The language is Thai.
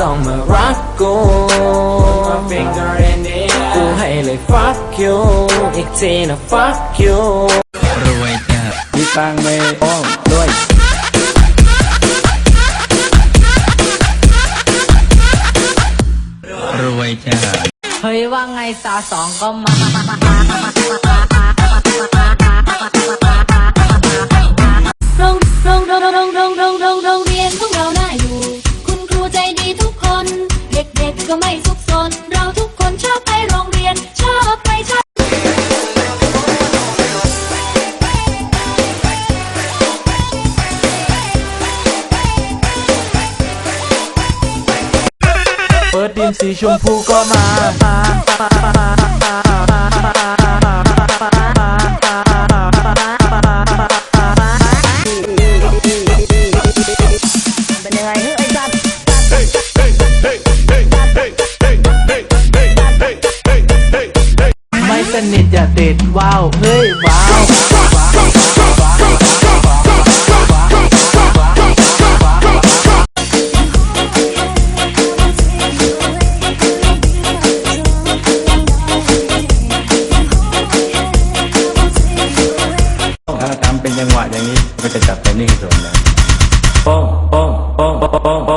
ต้องมารักกูกูให้เลย fuck you อีกทีนะ fuck you รวยจ้ามีตังค์ไหมโอ้ด้วยรวยจ้าเฮ้ยว่าไงสาวสองก็มา สุขสน เราทุกคนชอบไปโรงเรียน ชอบไปชอบเปิดดินสีชมพูก็มาเป็น นิทอย่าติดว้าวเฮ้ยว้าวถ้าทำเป็นจังหวะอย่างนี้มันจะจับไปนนิ่งส่วนนะป้องป้องป้องป้อง